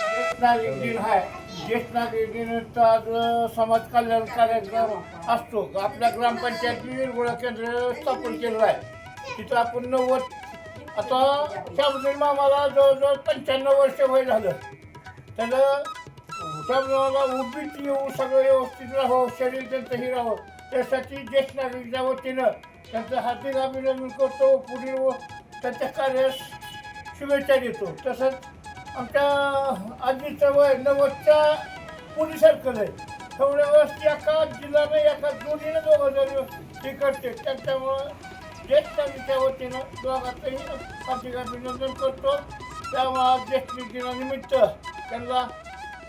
ज्येष्ठ नागरिक दिन आहे ज्येष्ठ नागरिक दिनाचा आज समाज कल्याण कार्यक्रम असतो आपल्या ग्रामपंचायतीने गोळा केंद्र स्थापन केलेलं आहे तिथं आपण नव्वद आता शाबुद्दीन मामाला जवळजवळ पंच्याण्णव वर्ष वय झालं. त्याला शाबुद्दीनाला उभीत येऊ सगळं व्यवस्थित राहावं शरीर त्यांचं हे राहावं. त्यासाठी ज्येष्ठ नागरिकच्या वतीनं त्यांचं हार्दिक अभिनंदन करतो. पुढील व त्यांच्या कार्यास शुभेच्छा देतो. तसंच आमच्या आजीचं वय नव्वदच्या पुढीसारखं सरकल आहे तेवढ्या वेळेस एका जिल्ह्यानं एका दोन्हीनं दोघं जण हे करते. त्यांच्यामुळं ज्येष्ठ नागरिकच्या वतीनं दोघांचंही हार्दिक अभिनंदन करतो. त्यामुळं आज ज्येष्ठ दिनानिमित्त त्यांना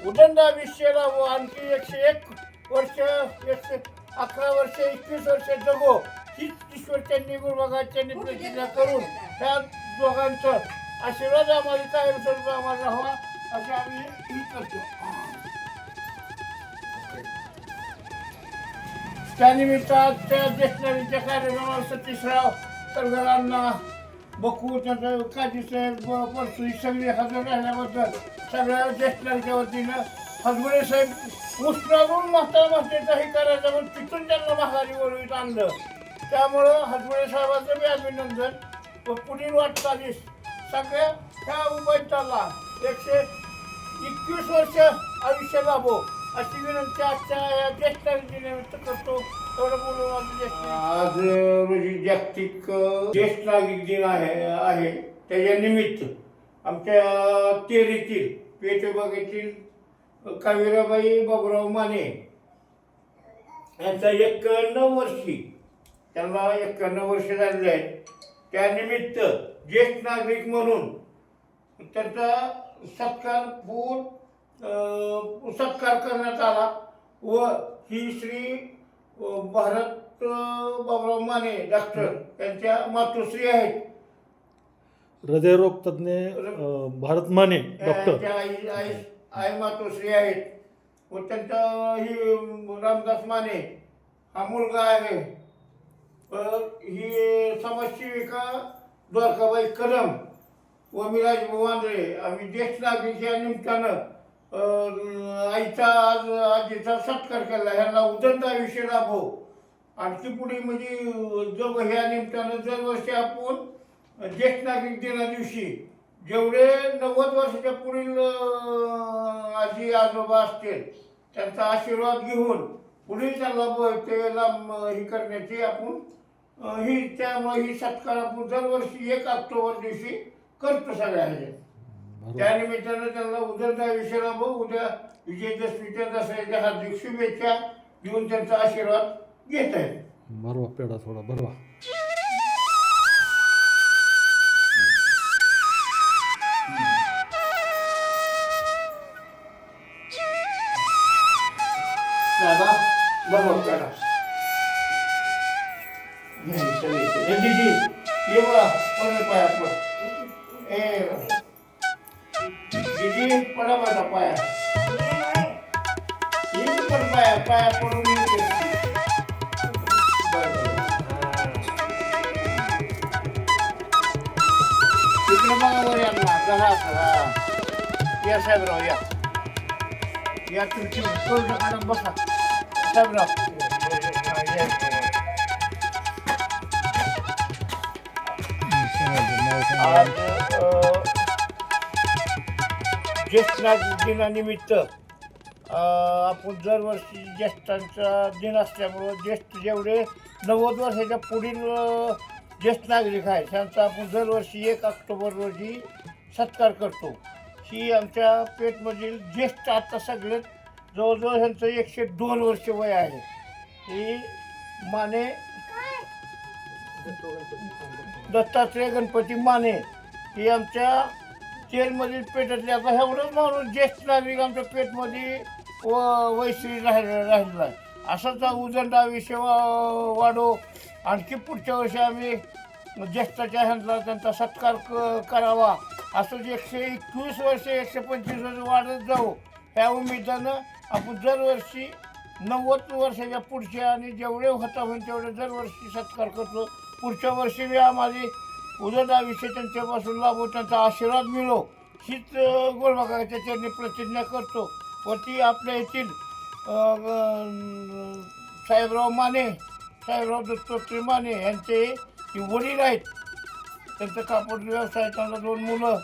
उदंड आयुष्य राहावं आणखी एकशे एक वर्ष एकशे अकरा वर्ष एकवीस वर्ष जगो. हीच ईश्वर त्यांनी गुरुभागाच्या प्रतिज्ञा करून त्या दोघांचं आशीर्वाद आम्हाला कायम स्वरूप आम्हाला राहावा असे आम्ही करतो. त्यानिमित्तात त्या ज्येष्ठांच्या कार्यक्रमावर सतीशराव सरगरांना बकू त्यांचं काजी साहेब परसू ही सगळी हजर राहिल्याबद्दल सगळ्या ज्येष्ठांच्या वतीनं हजबरे साहेब उष्णावरून म्हातारा मातेचा हे करायचं म्हणून तिथून त्यांना महागारी वळवीत आणलं. त्यामुळं हजबरे साहेबांचं मी अभिनंदन व पुढील वाटचालीस सगळ्या ह्या उभयताला एकशे एकवीस वर्ष आयुष्य लाभो. अशी विनंती आजच्या या ज्येष्ठ दिनानिमित्त करतो. बोलून ज्येष्ठ आज रोजी जागतिक ज्येष्ठ नागरिक दिन आहे आहे. त्याच्या निमित्त आमच्या तेरीतील पेठ विभागातील कावीराबाई बाबुराव माने यांचा एक्क्याण्णव वर्षी त्यांना एक्क्याण्णव वर्ष झालेले आहेत. त्यानिमित्त ज्येष्ठ नागरिक म्हणून त्यांचा सत्कार पूर्ण सत्कार करण्यात आला व ही श्री भारत बाबुराव माने डॉक्टर त्यांच्या मातोश्री आहेत. हृदयरोग तज्ज्ञ अं, भारत माने डॉक्टर. आई मातोश्री आहेत. व त्यांचा ही रामदास माने हा मुलगा आहे. ही समाजसेविका द्वारकाबाई कदम व मिराज वांद्रे आम्ही ज्येष्ठ नागरिक या निमित्तानं आईचा आज आजीचा सत्कार केला ह्याला उदंता विषय लाभो. आणखी पुढे म्हणजे जग ह्या निमित्तानं दरवर्षी आपण ज्येष्ठ नागरिक दिना दिवशी जेवढे नव्वद वर्षाच्या पुढील आजी आजोबा असतील त्यांचा आशीर्वाद घेऊन पुढील त्यांना ब- ते लांब करण्याची आपण ही त्यामुळे ही सत्कार आपण दरवर्षी एक ऑक्टोबर दिवशी करतो सगळ्या ह्याच्यात. बरोबर त्यानिमित्तानं त्यांना उदरता विषयाला बघ उद्या विजयदशमीच्या दसऱ्याच्या हार्दिक शुभेच्छा देऊन त्यांचा आशीर्वाद घेत आहेत बरोबर पेढा थोडा बरोबर दादा बरोबर करा हे दीदी ये बा पडा पाया पड ए दीदी पडा माझा पाया ये पण पाया पाया पडून येते. तिकडे बघा वर करा या साहेबराव या या तुमची काढून बसा साहेबराव आज ज्येष्ठ नागरिक दिनानिमित्त आपण दरवर्षी ज्येष्ठांचा दिन असल्यामुळं ज्येष्ठ जेवढे नव्वद वर्षाच्या पुढील ज्येष्ठ नागरिक आहेत त्यांचा आपण दरवर्षी एक ऑक्टोबर रोजी सत्कार करतो. ही आमच्या पेठमधील ज्येष्ठ आता सगळेच जवळजवळ ह्यांचं एकशे दोन वर्ष वय आहे. ही माने दत्तात्रय गणपती माने ही आमच्या तेलमधील पेटातले आता एवढं माणूस ज्येष्ठ नागरिक आमच्या पेठमध्ये व वैश्री राहिला राहिलेला आहे. असाच हा विषय वाढो. आणखी पुढच्या वर्षी आम्ही ज्येष्ठाच्या ह्यांना त्यांचा सत्कार क करावा. असं एकशे एकवीस वर्ष एकशे पंचवीस वर्ष वाढत जाऊ ह्या उमेदानं आपण दरवर्षी नव्वद वर्षाच्या पुढच्या आणि जेवढे होता होईल तेवढे दरवर्षी सत्कार करतो. पुढच्या वर्षी बी आम्हाला उदट आयुष्य त्यांच्यापासून लाभो त्यांचा आशीर्वाद मिळो. हीच गोलबागाच्या चरणी प्रतिज्ञा करतो. व ती आपल्या येथील साहेबराव माने साहेबराव दत्तोत्री माने यांचे ती वडील आहेत त्यांचा कापड व्यवसाय त्यांना दोन मुलं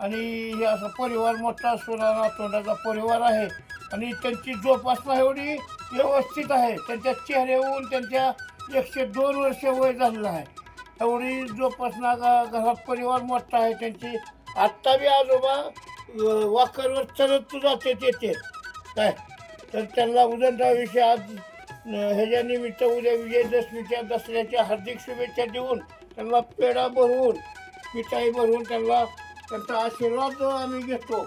आणि हे असा परिवार मोठा सोना तोंडाचा परिवार आहे. आणि त्यांची जोपासना एवढी व्यवस्थित आहे. त्यांच्या चेहऱ्याहून त्यांच्या एकशे दोन वर्ष वय झालेलं आहे. एवढी जोपासना घरात परिवार मोठा आहे त्यांची आत्ता बी आजोबा अं, वाकरवर चढत जाते येते काय? तर त्यांना उदंडाविषयी आज ह्याच्या निमित्त उद्या विजयदशमीच्या दसऱ्याच्या हार्दिक शुभेच्छा देऊन त्यांना पेढा भरवून मिठाई भरवून त्यांना त्यांचा आशीर्वाद आम्ही घेतो.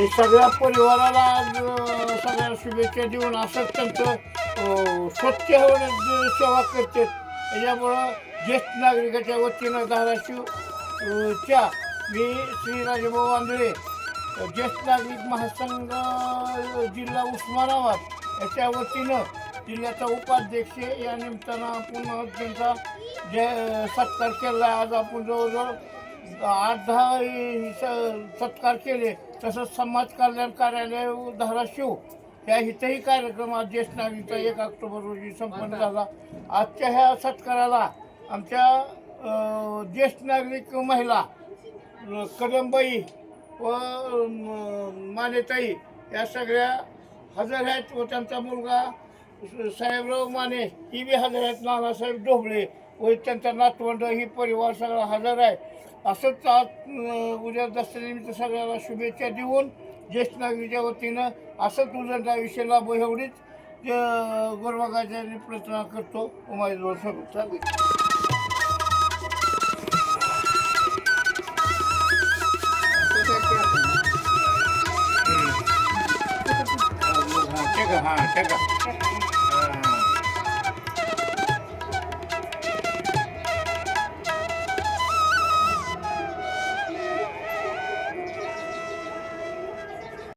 आणि सगळ्या परिवाराला आज सगळ्या शुभेच्छा देऊन असंच त्यांचं स्वच्छ होण्याची सेवा करते. यामुळं ज्येष्ठ नागरिकाच्या वतीनं धाराशिव च्या मी श्री राजेभाऊ आंधळे ज्येष्ठ नागरिक महासंघ जिल्हा उस्मानाबाद याच्या वतीनं जिल्ह्याचा उपाध्यक्ष या निमित्तानं आपण त्यांचा जे सत्कार केला. आज आपण जवळजवळ आठ दहा सत्कार केले तसंच समाज कल्याण कार्यालय धाराशिव या इथंही कार्यक्रम आज ज्येष्ठ नागरिकचा एक ऑक्टोबर रोजी संपन्न झाला. आजच्या ह्या सत्काराला आमच्या ज्येष्ठ नागरिक महिला कदमबाई व मानेताई या सगळ्या हजर आहेत व त्यांचा मुलगा साहेबराव माने ही बी हजर आहेत नानासाहेब ढोबळे व त्यांचा नातवंड ही परिवार सगळा हजर आहे. असंच आज उद्या दसऱ्यानिमित्त सगळ्याला शुभेच्छा देऊन ज्येष्ठ नागरिकच्या वतीनं असंच उद्या विषय लाभ एवढीच. गोरवागाच्या प्रार्थना करतो. उमाईजवळ सांगू सांगितलं हां